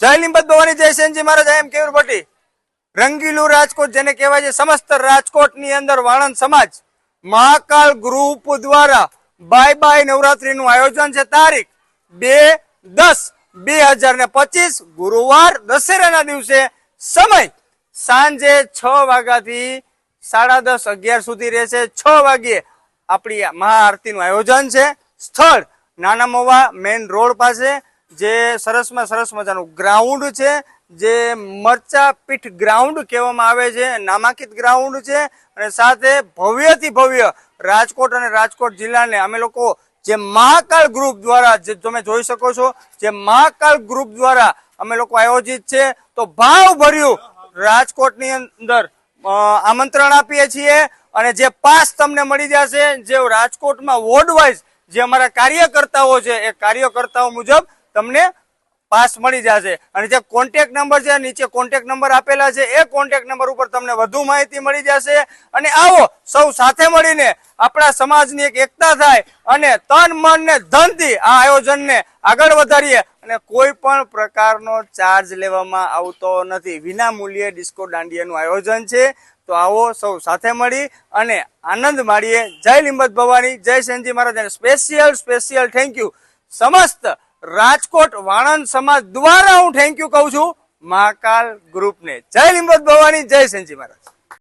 જય લીંબત ભવાની, જય સેનજી મહારાજ એમ કેવું ભટ્ટી. રંગીલું રાજકોટ, જેને કહેવાય છે સમસ્ત રાજકોટની અંદર વાણંદ સમાજ. મહાકાલ ગ્રુપ દ્વારા બાય બાય નવરાત્રીનું આયોજન છે તારીખ બે દસ બે હજાર ને પચીસ, ગુરુવાર દશેરાના દિવસે. સમય સાંજે છ વાગ્યાથી સાડા દસ અગિયાર સુધી રહેશે. છ વાગ્યે આપણી મહાઆરતીનું આયોજન છે. સ્થળ નાના મોવા મેઇન રોડ પાસે. જે સરસમાં સરસ મજાનું ગ્રાઉન્ડ છે, જે મરચા પીઠ ગ્રાઉન્ડ કહેવામાં આવે છે, નામાંકિત ગ્રાઉન્ડ છે અને સાથે ભવ્યથી ભવ્ય રાજકોટ અને રાજકોટ જિલ્લાને અમે લોકો જે મહાકાળ ગ્રુપ દ્વારા જે તમે જોઈ શકો છો, જે મહાકાળ ગ્રુપ દ્વારા અમે લોકો આયોજિત છે. તો ભાવ ભર્યું રાજકોટની અંદર આમંત્રણ આપીએ છીએ અને જે પાસ તમને મળી જશે, જે રાજકોટમાં વોર્ડ વાઇઝ જે અમારા કાર્યકર્તાઓ છે, એ કાર્યકર્તાઓ મુજબ તમને પાસ મળી જશે. અને જે કોન્ટેક નંબર છે, નીચે કોન્ટેક નંબર આપેલા છે, એ કોન્ટેક નંબર ઉપર તમને વધુ માહિતી મળી જશે. અને આવો સૌ સાથે મળીને આપણા સમાજની એક એકતા થાય અને તન, મન ને ધનથી આ આયોજનને આગળ વધારીએ. અને કોઈ પણ પ્રકારનો ચાર્જ લેવામાં આવતો નથી. વિના મૂલ્યે ડિસ્કો દાંડિયાનું આયોજન છે. તો આવો સૌ સાથે મળી અને આનંદ માણીએ. જય લીંબત ભવાની. જય સેનજી મહારાજ. અને સ્પેશિયલ સ્પેશિયલ થેન્ક યુ સમસ્ત રાજકોટ વાણંદ સમાજ દ્વારા હું થેન્ક યુ કહું છું. મહાકાલ ગ્રુપને જય લીંબત ભવાની, જય સંજી મહારાજ.